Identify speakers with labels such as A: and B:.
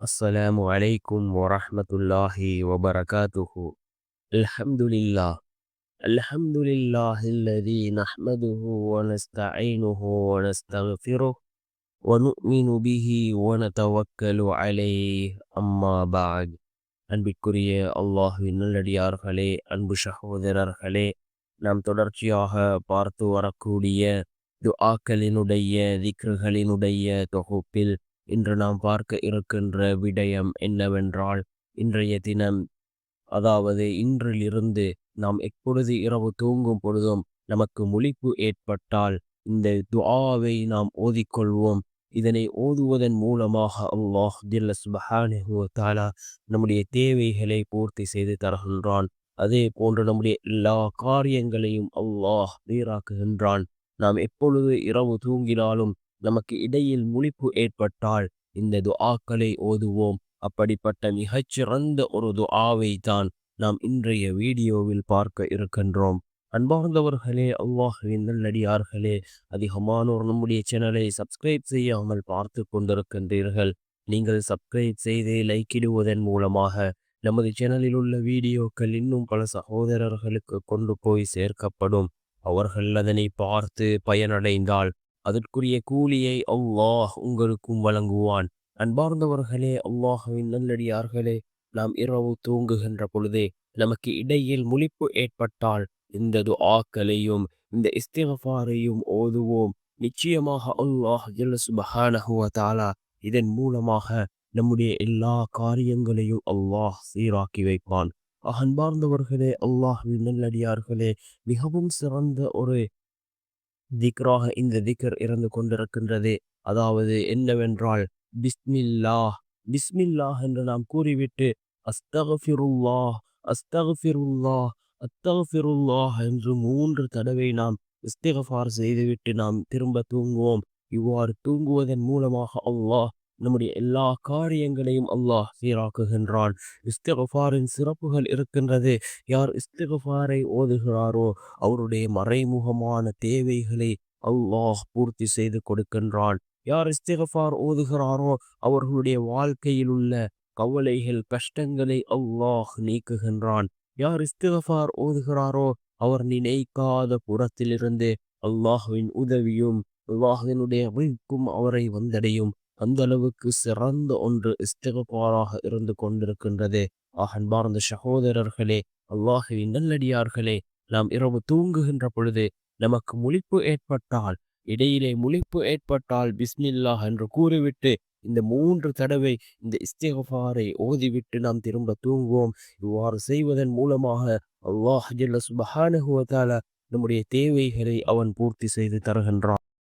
A: السلام عليكم ورحمة الله وبركاته الحمد لله الحمد لله الذي نحمده ونستعينه ونستغفره ونؤمن به ونتوكل عليه أما بعد அன்பிற்குரிய அல்லாஹுவின் நல்லடியார்களே அன்பு சகோதரர்களே நாம் தொடர்ச்சியாக பார்த்து வரக்கூடிய துஆக்களினுடைய திக்ருகளினுடைய தொகுப்பில் இன்று நாம் பார்க்க இருக்கின்ற விடயம் என்னவென்றால் இன்றைய தினம் அதாவது இன்றிலிருந்து நாம் எப்பொழுது இரவு தூங்கும் பொழுதும் நமக்கு முழிப்பு ஏற்பட்டால் இந்த துஆவை நாம் ஓதிக்கொள்வோம். இதனை ஓதுவதன் மூலமாக அல்லாஹ் ஜில்ல தாலா நம்முடைய தேவைகளை பூர்த்தி செய்து தருகின்றான். அதே போன்று நம்முடைய எல்லா காரியங்களையும் அல்லாஹ் நீராக்குகின்றான். நாம் எப்பொழுது இரவு தூங்கினாலும் நமக்கு இடையில் முழிப்பு ஏற்பட்டால் இந்த துஆக்களை ஓதுவோம். அப்படிப்பட்ட மிகச்சிறந்த ஒரு துஆவை தான் நாம் இன்றைய வீடியோவில் பார்க்க இருக்கின்றோம். அன்பார்ந்தவர்களே அல்லாஹுவின் நல்லடியார்களே அதிகமானோர் நம்முடைய சேனலை சப்ஸ்கிரைப் செய்யாமல் பார்த்து கொண்டிருக்கின்றீர்கள். நீங்கள் சப்ஸ்கிரைப் செய்து லைக்கிடுவதன் மூலமாக நமது சேனலில் உள்ள வீடியோக்கள் இன்னும் பல சகோதரர்களுக்கு கொண்டு போய் சேர்க்கப்படும். அவர்கள் அதனை பார்த்து பயனடைந்தால் அதற்குரிய கூலியை அல்லாஹ் உங்களுக்கும் வழங்குவான். அன்பார்ந்தவர்களே அல்லாஹுவின் நல்லடியார்களே நாம் இரவு தூங்குகின்ற பொழுதே நமக்கு இடையில் முழிப்பு ஏற்பட்டால் இந்த துஆக்களையும் இந்த இஸ்திகஃபாரையும் ஓதுவோம். நிச்சயமாக அல்லாஹ் ஜல்ல இதன் மூலமாக நம்முடைய எல்லா காரியங்களையும் அல்லாஹ் சீராக்கி வைப்பான். அன்பார்ந்தவர்களே அல்லாஹ் நல்லடியார்களே மிகவும் சிறந்த ஒரு திக்ராக இந்த திக்ர் இருந்து கொண்டிருக்கின்றது. அதாவது என்னவென்றால் பிஸ்மில்லா பிஸ்மில்லாஹ் என்று நாம் கூறிவிட்டு அஸ்தகஃபிருல்லா அஸ்தகஃபிருல்லா அத்தகஃபிருல்லாஹ் என்று மூன்று தடவை நாம் இஸ்திகஃபார் செய்துவிட்டு நாம் திரும்ப தூங்குவோம். இவ்வாறு தூங்குவதன் மூலமாக அல்லாஹ் நம்முடைய எல்லா காரியங்களையும் அல்லாஹ் சீராக்குகின்றான். இஸ்திகஃபாரின் சிறப்புகள் இருக்கின்றது. யார் இஸ்திகஃபாரை ஓதுகிறாரோ அவருடைய மறைமுகமான தேவைகளை அல்லாஹ் பூர்த்தி செய்து கொடுக்கின்றான். யார் இஸ்திகஃபார் ஓதுகிறாரோ அவர்களுடைய வாழ்க்கையில் உள்ள கவலைகள் கஷ்டங்களை அல்லாஹ் நீக்குகின்றான். யார் இஸ்திகஃபார் ஓதுகிறாரோ அவர் நினைக்காத புறத்திலிருந்து அல்லாஹுவின் உதவியும் அல்லாஹினுடைய வீழ்க்கும் அவரை வந்தடையும். அந்த அளவுக்கு சிறந்த ஒன்று இஸ்திகபாராக இருந்து கொண்டிருக்கின்றது. அன்பார்ந்த சகோதரர்களே அல்லாஹுவின் நல்லடியார்களே நாம் இரவு தூங்குகின்ற பொழுது நமக்கு முழிப்பு ஏற்பட்டால் இடையிலே முழிப்பு ஏற்பட்டால் பிஸ்மில்லா என்று கூறிவிட்டு இந்த மூன்று தடவை இந்த இஸ்திகஃபாரை ஓதிவிட்டு நாம் திரும்ப தூங்குவோம். இவ்வாறு செய்வதன் மூலமாக அல்லாஹ் ஜல்ல சுபஹானஹு நம்முடைய தேவைகளை அவன் பூர்த்தி செய்து தருகின்றான்.